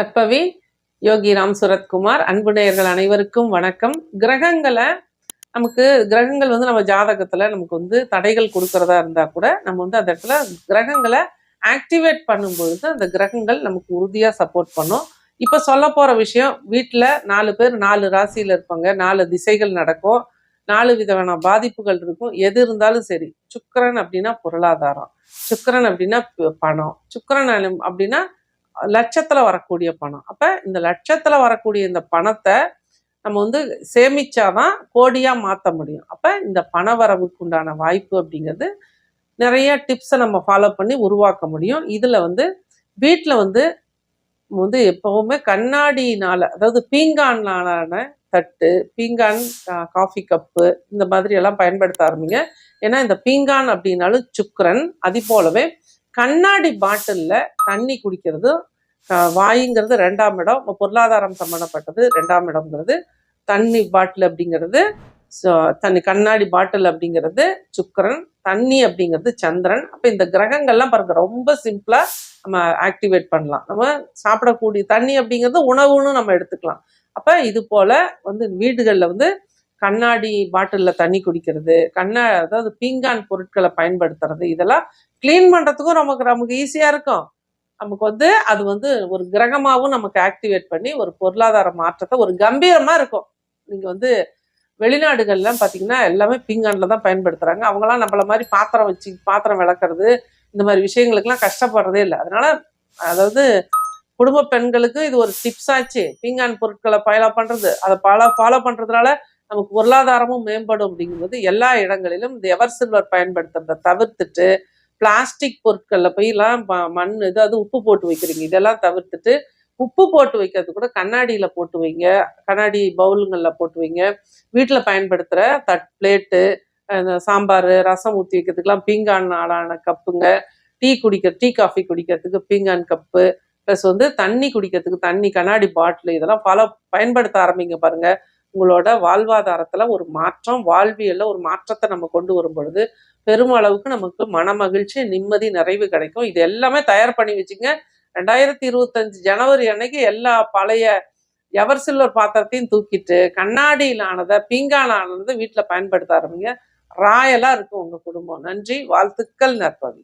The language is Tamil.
கற்பவி யோகி ராம் சுரத்குமார் அன்பு நேயர்கள் அனைவருக்கும் வணக்கம். கிரகங்களை நமக்கு கிரகங்கள் வந்து நம்ம ஜாதகத்துல நமக்கு வந்து தடைகள் கொடுக்கறதா இருந்தா கூட நம்ம வந்து அந்த இடத்துல கிரகங்களை ஆக்டிவேட் பண்ணும்பொழுது அந்த கிரகங்கள் நமக்கு உறுதியா சப்போர்ட் பண்ணும். இப்ப சொல்ல போற விஷயம் வீட்டுல நாலு பேர் நாலு ராசியில இருப்பாங்க. நாலு திசைகள் நடக்கும். நாலு விதமான பாதிப்புகள் இருக்கும். எது இருந்தாலும் சரி சுக்கரன் அப்படின்னா பொருளாதாரம். சுக்கரன் அப்படின்னா ப- பணம். சுக்கரன் அப்படின்னா லட்சத்தில் வரக்கூடிய பணம். அப்போ இந்த லட்சத்தில் வரக்கூடிய இந்த பணத்தை நம்ம வந்து சேமிச்சாதான் கோடியாக மாற்ற முடியும். அப்போ இந்த பண வரவுக்கு உண்டான வாய்ப்பு அப்படிங்கிறது நிறைய டிப்ஸை நம்ம ஃபாலோ பண்ணி உருவாக்க முடியும். இதில் வந்து வீட்டில் வந்து வந்து எப்போவுமே கண்ணாடினால் அதாவது பீங்கானாலான தட்டு பீங்கான் காஃபி கப்பு இந்த மாதிரி எல்லாம் பயன்படுத்த ஆரம்பிங்க. ஏன்னா இந்த பீங்கான் அப்படின்னாலும் சுக்கரன் அது போலவே கண்ணாடி பாட்டில்ல தண்ணி குடிக்கிறது வாயுங்கிறது ரெண்டாம் இடம் பொருளாதாரம் சம்பந்தப்பட்டது ரெண்டாம் இடம்ங்கிறது தண்ணி பாட்டில் அப்படிங்கிறது தண்ணி கண்ணாடி பாட்டில் அப்படிங்கிறது சுக்கரன் தண்ணி அப்படிங்கிறது சந்திரன். அப்போ இந்த கிரகங்கள்லாம் பாருங்க ரொம்ப சிம்பிளாக நம்ம ஆக்டிவேட் பண்ணலாம். நம்ம சாப்பிடக்கூடிய தண்ணி அப்படிங்கிறது உணவுன்னு நம்ம எடுத்துக்கலாம். அப்போ இது போல் வந்து வீடுகளில் வந்து கண்ணாடி பாட்டிலில் தண்ணி குடிக்கிறது கண்ணா அதாவது பீங்கான் பொருட்களை பயன்படுத்துறது இதெல்லாம் க்ளீன் பண்ணுறதுக்கும் நமக்கு நமக்கு ஈஸியாக இருக்கும். நமக்கு வந்து அது வந்து ஒரு கிரகமாகவும் நமக்கு ஆக்டிவேட் பண்ணி ஒரு பொருளாதார மாற்றத்தை ஒரு கம்பீரமாக இருக்கும். நீங்கள் வந்து வெளிநாடுகள்லாம் பார்த்தீங்கன்னா எல்லாமே பீங்கானில் தான் பயன்படுத்துகிறாங்க அவங்கலாம் நம்மள மாதிரி பாத்திரம் வச்சு பாத்திரம் விளக்குறது இந்த மாதிரி விஷயங்களுக்கெல்லாம் கஷ்டப்படுறதே இல்லை. அதனால அதாவது குடும்ப பெண்களுக்கு இது ஒரு டிப்ஸ் ஆச்சு. பீங்கான் பொருட்களை ஃபாலோ பண்ணுறது அதை ஃபாலோ ஃபாலோ பண்ணுறதுனால நமக்கு பொருளாதாரமும் மேம்படும் அப்படிங்கும்போது எல்லா இடங்களிலும் இந்த எவர் சில்வர் பயன்படுத்துறதை தவிர்த்துட்டு பிளாஸ்டிக் பொருட்களில் போய்லாம் எல்லாம் மண் இது அது உப்பு போட்டு வைக்கிறீங்க. இதெல்லாம் தவிர்த்துட்டு உப்பு போட்டு வைக்கிறது கூட கண்ணாடியில் போட்டு வைங்க. கண்ணாடி பவுலுங்களில் போட்டு வைங்க. வீட்டில் பயன்படுத்துகிற தட் பிளேட்டு சாம்பார் ரசம் ஊற்றி வைக்கிறதுக்கெலாம் பீங்கான் ஆளான கப்புங்க. டீ குடிக்க டீ காஃபி குடிக்கிறதுக்கு பீங்கான் கப்பு ப்ளஸ் வந்து தண்ணி குடிக்கிறதுக்கு தண்ணி கண்ணாடி பாட்டில் இதெல்லாம் பல பயன்படுத்த ஆரம்பிங்க பாருங்க. உங்களோட வாழ்வாதாரத்துல ஒரு மாற்றம் வாழ்வியல்ல ஒரு மாற்றத்தை நம்ம கொண்டு வரும் பொழுது பெருமளவுக்கு நமக்கு மன மகிழ்ச்சி நிம்மதி நிறைவு கிடைக்கும். இது எல்லாமே தயார் பண்ணி வச்சுங்க. ரெண்டாயிரத்தி இருபத்தஞ்சு ஜனவரி அன்னைக்கு எல்லா பழைய எவர் சில்வர் பாத்திரத்தையும் தூக்கிட்டு கண்ணாடியில் ஆனதை ஆனதை வீட்டில் பயன்படுத்த ஆரம்பிங்க. ராயலாக இருக்கும் உங்கள் குடும்பம். நன்றி. வாழ்த்துக்கள் நற்பவி